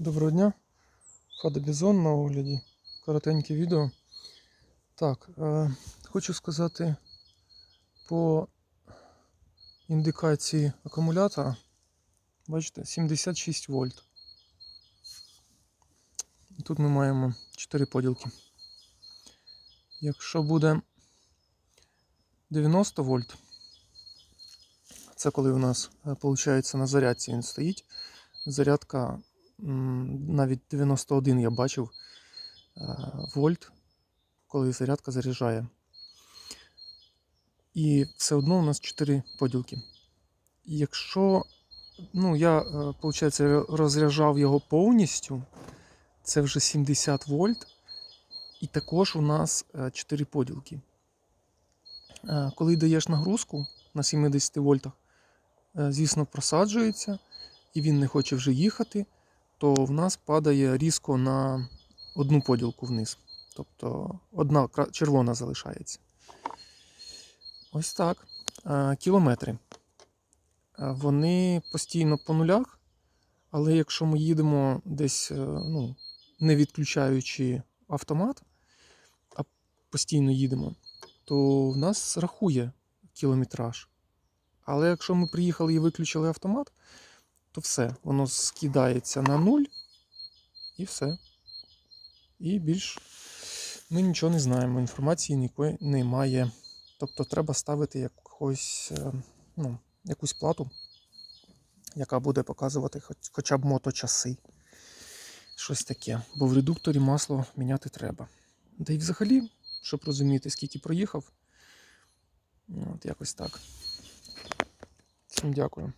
Доброго дня. Фада Бізон на огляді. Коротеньке відео. Так, е, хочу сказати по індикації акумулятора. Бачите, 76 вольт. Тут ми маємо 4 поділки. Якщо буде 90 вольт, це коли у нас виходить на зарядці він стоїть. Зарядка навіть 91 я бачив е, вольт, коли зарядка заряджає. І все одно у нас 4 поділки. Якщо ну, я, виходить, розряджав його повністю, це вже 70 вольт. І також у нас 4 поділки. Е, Коли даєш нагрузку на 70 вольтах, е, звісно, просаджується, і він не хоче вже їхати, то в нас падає різко на одну поділку вниз. Тобто одна червона залишається. Ось так. Е, Кілометри. Е, Вони постійно по нулях, але якщо ми їдемо десь, е, ну, не відключаючи автомат, а постійно їдемо, то в нас рахує кілометраж. Але якщо ми приїхали і виключили автомат, то все, воно скидається на нуль і все. І більш ми нічого не знаємо, інформації ніякої немає. Тобто треба ставити якось, е, ну, якусь плату, яка буде показувати хоч, хоча б моточаси. Щось таке. Бо в редукторі масло міняти треба. Та й взагалі, щоб розуміти, скільки проїхав, от якось так. Всім дякую.